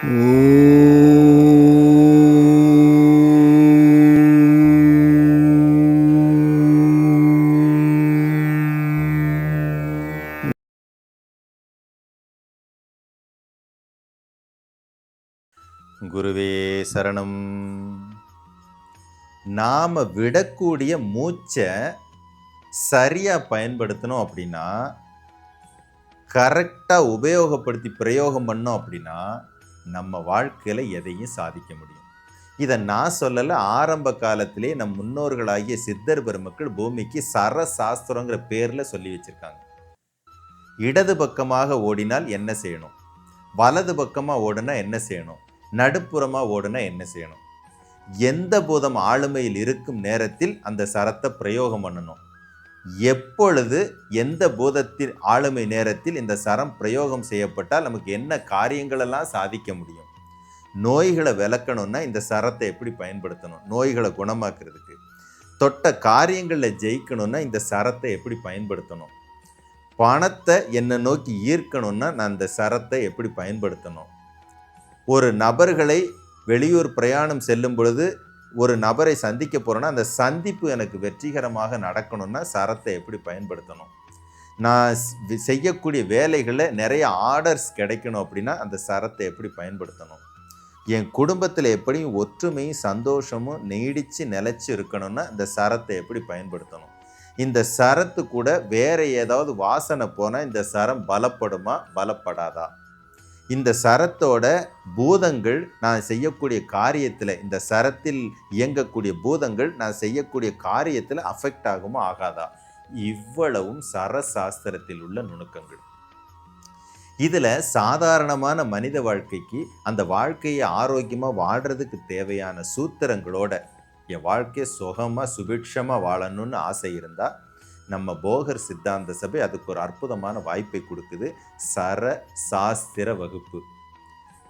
குருவே சரணம். நாம் விடக்கூடிய மூச்சை சரியாக பயன்படுத்தணும் அப்படின்னா கரெக்டாக உபயோகப்படுத்தி பிரயோகம் பண்ணோம் அப்படின்னா நம்ம வாழ்க்கையில் எதையும் சாதிக்க முடியும். இதை நான் சொல்லலை ஆரம்ப காலத்திலே நம் முன்னோர்களாகிய சித்தர் பெருமக்கள் பூமிக்கு சர சாஸ்திரங்கிற பேரில் சொல்லி வச்சிருக்காங்க. இடது பக்கமாக ஓடினால் என்ன செய்யணும்? வலது பக்கமாக ஓடுனா என்ன செய்யணும்? நடுப்புறமாக ஓடுனா என்ன செய்யணும்? எந்த பூதம் ஆளுமையில் இருக்கும் நேரத்தில் அந்த சரத்தை பிரயோகம் பண்ணணும்? எப்பொழுது எந்த பூதத்தின் ஆளுமை நேரத்தில் இந்த சரம் பிரயோகம் செய்யப்பட்டால் நமக்கு என்ன காரியங்களெல்லாம் சாதிக்க முடியும்? நோய்களை விளக்கணும்னா இந்த சரத்தை எப்படி பயன்படுத்தணும்? நோய்களை குணமாக்குறதுக்கு. தொட்ட காரியங்களில் ஜெயிக்கணும்னா இந்த சரத்தை எப்படி பயன்படுத்தணும்? பணத்தை என்னை நோக்கி ஈர்க்கணும்னா நான் இந்த சரத்தை எப்படி பயன்படுத்தணும்? ஒரு நபர்களை வெளியூர் பிரயாணம் செல்லும் பொழுது ஒரு நபரை சந்திக்க போகிறேன்னா அந்த சந்திப்பு எனக்கு வெற்றிகரமாக நடக்கணும்னா சரத்தை எப்படி பயன்படுத்தணும்? நான் செய்யக்கூடிய வேலைகளில் நிறைய ஆர்டர்ஸ் கிடைக்கணும் அப்படின்னா அந்த சரத்தை எப்படி பயன்படுத்தணும்? என் குடும்பத்தில் எப்படியும் ஒற்றுமையும் சந்தோஷமும் நீடித்து நிலச்சி இருக்கணும்னா இந்த சரத்தை எப்படி பயன்படுத்தணும்? இந்த சரத்து கூட வேற ஏதாவது வாசனை போனால் இந்த சரம் பலப்படுமா பலப்படாதா? இந்த சரத்தோட பூதங்கள் நான் செய்யக்கூடிய காரியத்தில் இந்த சரத்தில் இயங்கக்கூடிய பூதங்கள் நான் செய்யக்கூடிய காரியத்தில் அஃபெக்ட் ஆகுமா ஆகாதா? இவ்வளவும் சரசாஸ்திரத்தில் உள்ள நுணுக்கங்கள். இதில் சாதாரணமான மனித வாழ்க்கைக்கு அந்த வாழ்க்கையை ஆரோக்கியமாக வாழ்கிறதுக்கு தேவையான சூத்திரங்களோட என் வாழ்க்கையை சுகமாக சுபிக்ஷமாக வாழணும்னு ஆசை இருந்தால் நம்ம போகர் சித்தாந்த சபை அதுக்கு ஒரு அற்புதமான வாய்ப்பை கொடுக்குது. சர சாஸ்திர வகுப்பு.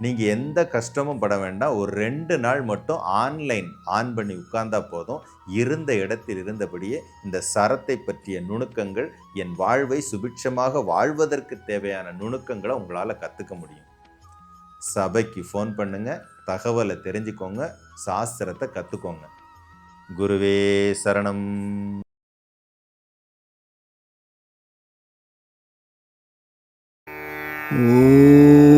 நீங்கள் எந்த கஷ்டமும் பட வேண்டாம். ஒரு ரெண்டு நாள் மட்டும் ஆன்லைன் ஆன் பண்ணி உட்கார்ந்தா போதும். இருந்த இடத்தில் இருந்தபடியே இந்த சரத்தை பற்றிய நுணுக்கங்கள் என் வாழ்வை சுபிட்சமாக வாழ்வதற்கு தேவையான நுணுக்கங்களை உங்களால் கற்றுக்க முடியும். சபைக்கு ஃபோன் பண்ணுங்கள் தகவலை தெரிஞ்சுக்கோங்க. சாஸ்திரத்தை கற்றுக்கோங்க குருவே சரணம். Ooh.